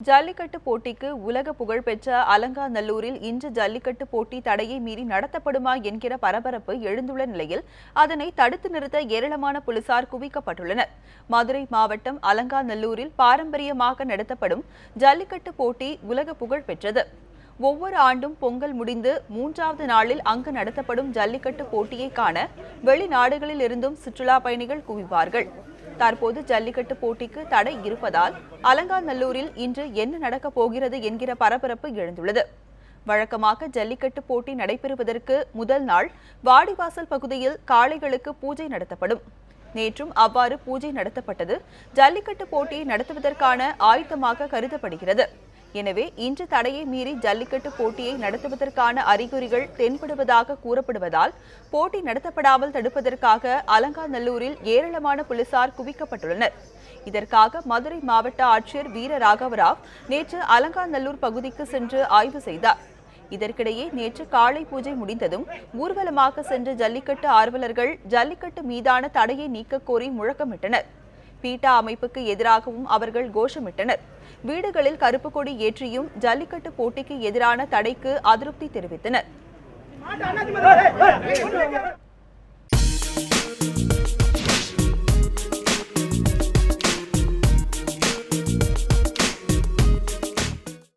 ஜல்லிக்கட்டு போட்டிக்கு உலக புகழ்பெற்ற அலங்காநல்லூரில் இன்று ஜல்லிக்கட்டு போட்டி தடையை மீறி நடத்தப்படுமா என்கிற பரபரப்பு எழுந்துள்ள நிலையில் அதனை தடுத்து நிறுத்த ஏராளமான போலீசார் குவிக்கப்பட்டுள்ளனர். மதுரை மாவட்டம் அலங்காநல்லூரில் பாரம்பரியமாக நடத்தப்படும் ஜல்லிக்கட்டு போட்டி உலக புகழ் பெற்றது ஒவ்வொரு ஆண்டும் பொங்கல் முடிந்து மூன்றாவது நாளில் அங்கு நடத்தப்படும் ஜல்லிக்கட்டு போட்டியை காண வெளிநாடுகளில் இருந்தும் சுற்றுலா பயணிகள் குவிவார்கள். தற்போது ஜல்லிக்கட்டு போட்டிக்கு தடை இருப்பதால் அலங்காநல்லூரில் இன்று என்ன நடக்கப் போகிறது என்கிற பரபரப்பு எழுந்துள்ளது. வழக்கமாக ஜல்லிக்கட்டு போட்டி நடைபெறுவதற்கு முதல் நாள் வாடிவாசல் பகுதியில் காளைகளுக்கு பூஜை நடத்தப்படும். நேற்றும் அவ்வாறு பூஜை நடத்தப்பட்டது. ஜல்லிக்கட்டு போட்டியை நடத்துவதற்கான ஆயுத்தமாக கருதப்படுகிறது. எனவே இன்று தடையை மீறி ஜல்லிக்கட்டு போட்டியை நடத்துவதற்கான அறிகுறிகள் தென்படுவதாக கூறப்படுவதால் போட்டி நடத்தப்படாமல் தடுப்பதற்காக அலங்காநல்லூரில் ஏராளமான போலீசார் குவிக்கப்பட்டுள்ளனர். இதற்காக மதுரை மாவட்ட ஆட்சியர் வீர ராகவராவ் நேற்று அலங்காநல்லூர் பகுதிக்கு சென்று ஆய்வு செய்தார். இதற்கிடையே நேற்று காளை பூஜை முடிந்ததும் ஊர்வலமாக சென்ற ஜல்லிக்கட்டு ஆர்வலர்கள் ஜல்லிக்கட்டு மீதான தடையை நீக்கக் கோரி முழக்கமிட்டனர். பீட்டா அமைப்புக்கு எதிராகவும் அவர்கள் கோஷமிட்டனர். வீடுகளில் கருப்பு கொடி ஏற்றியும் ஜல்லிக்கட்டு போட்டிக்கு எதிரான தடைக்கு அதிருப்தி தெரிவித்தனர்.